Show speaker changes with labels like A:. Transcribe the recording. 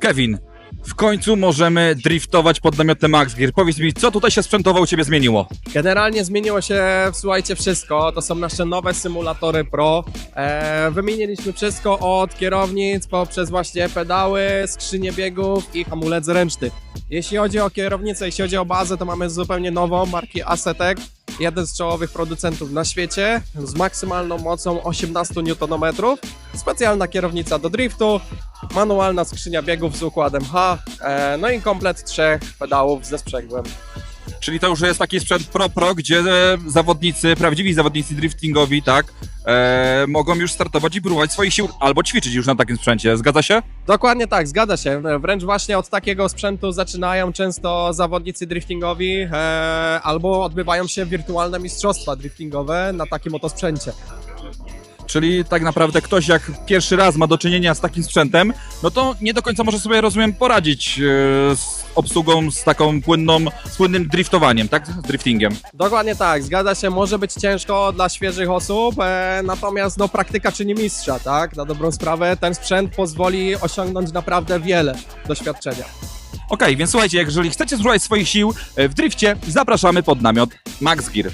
A: Kevin, w końcu możemy driftować pod namiotem Max Gear. Powiedz mi, co tutaj się sprzętowo u Ciebie zmieniło?
B: Generalnie zmieniło się, słuchajcie, wszystko. To są nasze nowe symulatory Pro. E, wymieniliśmy wszystko od kierownic poprzez właśnie pedały, skrzynie biegów i hamulec ręczny. Jeśli chodzi o kierownicę, jeśli chodzi o bazę, to mamy zupełnie nową marki Asetek. Jeden z czołowych producentów na świecie z maksymalną mocą 18 Nm. Specjalna kierownica do driftu, manualna skrzynia biegów z układem H, e, no i komplet trzech pedałów ze sprzęgłem.
A: Czyli to już jest taki sprzęt pro-pro, gdzie e, zawodnicy, prawdziwi zawodnicy driftingowi, tak, e, mogą już startować i próbować swoich sił albo ćwiczyć już na takim sprzęcie. Zgadza się?
B: Dokładnie tak, zgadza się. Wręcz właśnie od takiego sprzętu zaczynają często zawodnicy driftingowi e, albo odbywają się wirtualne mistrzostwa driftingowe na takim oto sprzęcie.
A: Czyli tak naprawdę ktoś jak pierwszy raz ma do czynienia z takim sprzętem, no to nie do końca może sobie, rozumiem, poradzić e, z obsługą z taką płynną, z płynnym driftowaniem, tak? Z driftingiem.
B: Dokładnie tak, zgadza się, może być ciężko dla świeżych osób, e, natomiast no, praktyka czyni mistrza, tak? Na dobrą sprawę ten sprzęt pozwoli osiągnąć naprawdę wiele doświadczenia.
A: Okej, więc słuchajcie, jeżeli chcecie spróbować swoich sił e, w drifcie, zapraszamy pod namiot Max Gear.